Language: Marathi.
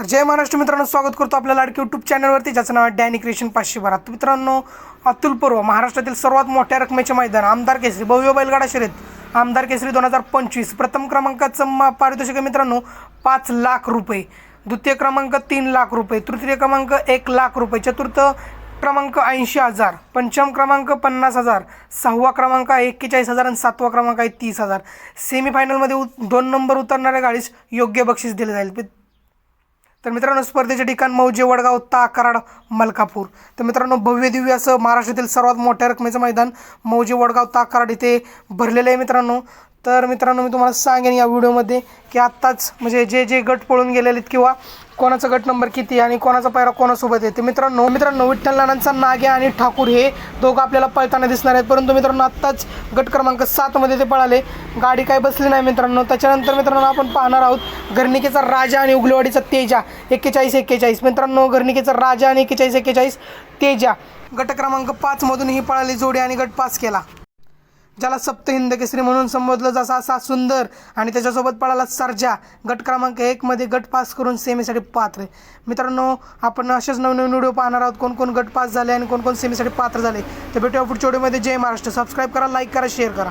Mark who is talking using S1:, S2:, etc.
S1: तर जय महाराष्ट्र मित्रांनो स्वागत करतो आपल्या लाडकी यूट्यूब चॅनलवरती ज्याचं नाव आहे डॅनी क्रिएशन पाचशे बारा मित्रांनो अतुल पूर्व महाराष्ट्रातील सर्वात मोठ्या रकमेचे मैदान आमदार केसरी भव्य बैलगाडा शर्यत आमदार केसरी दोन हजार पंचवीस. प्रथम क्रमांकाचं पारितोषिक आहे मित्रांनो पाच लाख रुपये. द्वितीय क्रमांक तीन लाख रुपये. तृतीय क्रमांक एक लाख रुपये. चतुर्थ क्रमांक ऐंशी हजार. पंचम क्रमांक पन्नास हजार. सहावा क्रमांक आहे एक्केचाळीस हजार आणि सातवा क्रमांक आहे तीस हजार. सेमीफायनलमध्ये उत दोन नंबर उतरणाऱ्या गाडीस योग्य बक्षीस दिले जाईल. तर मित्रांनो स्पर्धेचे ठिकाण मौजे वडगाव ता कराड मलकापूर. तर मित्रांनो भव्य दिव्य असं महाराष्ट्रातील सर्वात मोठ्या रकमेचं मैदान मौजे वडगाव ता कराड इथे भरलेलं आहे मित्रांनो. तर मित्रांनो मी तुम्हाला सांगेन या व्हिडिओमध्ये की आत्ताच म्हणजे जे जे गट पळून गेलेले आहेत किंवा कोणाचा गट नंबर किती आणि कोणाचा पायरा कोणासोबत येते मित्रांनो मित्रांनो विठ्ठल नानांचा नागे आणि ठाकूर हे दोघं आपल्याला पळताना दिसणार आहेत. परंतु मित्रांनो आत्ताच गट क्रमांक सातमध्ये ते पळाले. गाडी काय बसली नाही मित्रांनो. त्याच्यानंतर मित्रांनो आपण पाहणार आहोत घरणिकेचा राजा आणि उगलेवाडीचा तेजा. एक्केचाळीस एक्केचाळीस. मित्रांनो घरणिकेचा राजा आणि एक्केचाळीस एक्केचाळीस तेजा. गट क्रमांक पाचमधून ही पळाली जोडी आणि गट पास केला. ज्याला सप्तहिंद केसरी म्हणून संबोधलं जसा असा सुंदर आणि त्याच्यासोबत पळाला सर्जा. गट क्रमांक एकमध्ये गट पास करून सेमीसाठी पात्र मित्रांनो आपण असेच नवनवीन व्हिडिओ पाहणार आहोत. कोण कोण गट पास झाले आणि कोण कोण सेमीसाठी पात्र झाले तर भेटूया पुढच्या व्हिडिओमध्ये. जय महाराष्ट्र. सबस्क्राईब करा लाईक करा शेअर करा.